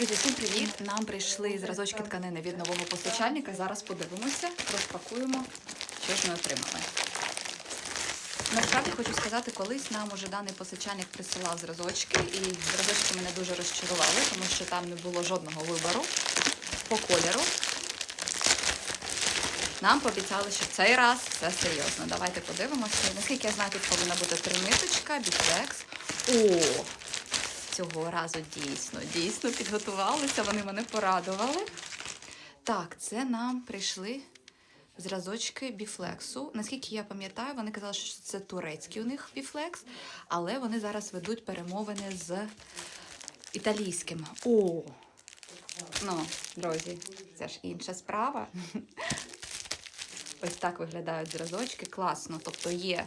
Друзі, всім привіт! Нам прийшли зразочки тканини від нового постачальника. Зараз подивимося, розпакуємо, що ж ми отримали. Насправді хочу сказати, колись нам уже даний постачальник присилав зразочки, і зразочки мене дуже розчарували, тому що там не було жодного вибору по кольору. Нам пообіцяли, що цей раз це серйозно. Давайте подивимося. Наскільки я знаю, тут повинна бути три ниточка, біфлекс. О! Цього разу дійсно, дійсно підготувалися, вони мене порадували. Так, це нам прийшли зразочки біфлексу. Наскільки я пам'ятаю, вони казали, що це турецький у них біфлекс, але вони зараз ведуть перемовини з італійським. О! Ну, друзі, це ж інша справа. Ось так виглядають зразочки. Класно. Тобто є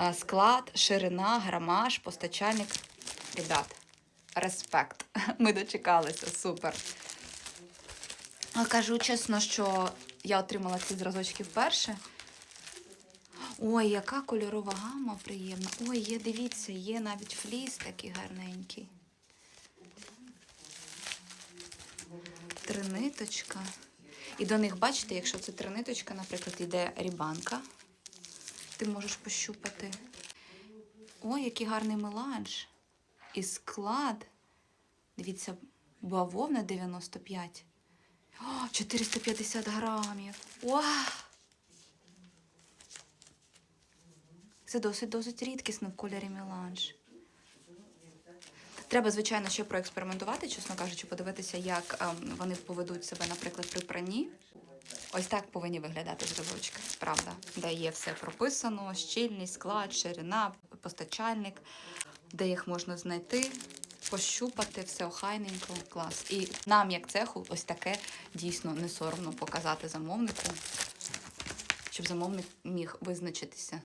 е, склад, ширина, грамаж, постачальник. Ребят, респект. Ми дочекалися, супер. Кажу чесно, що я отримала ці зразочки вперше. Ой, яка кольорова гама приємна. Ой, є, дивіться, є навіть фліс такий гарненький. Триниточка. І до них, бачите, якщо це триниточка, наприклад, йде рібанка, ти можеш пощупати. Ой, який гарний меланж. І склад. Дивіться, бавовна 95. О, 450 грамів. Вау! Це досить досить рідкісно в кольорі меланж. Треба, звичайно, ще проекспериментувати, чесно кажучи, подивитися, як ем, вони поведуть себе, наприклад, при пранні. Ось так повинні виглядати зразочки, правда, де є все прописано: щільність, склад, ширина, постачальник, де їх можна знайти, пощупати, все охайненько, клас. І нам, як цеху, ось таке дійсно не соромно показати замовнику, щоб замовник міг визначитися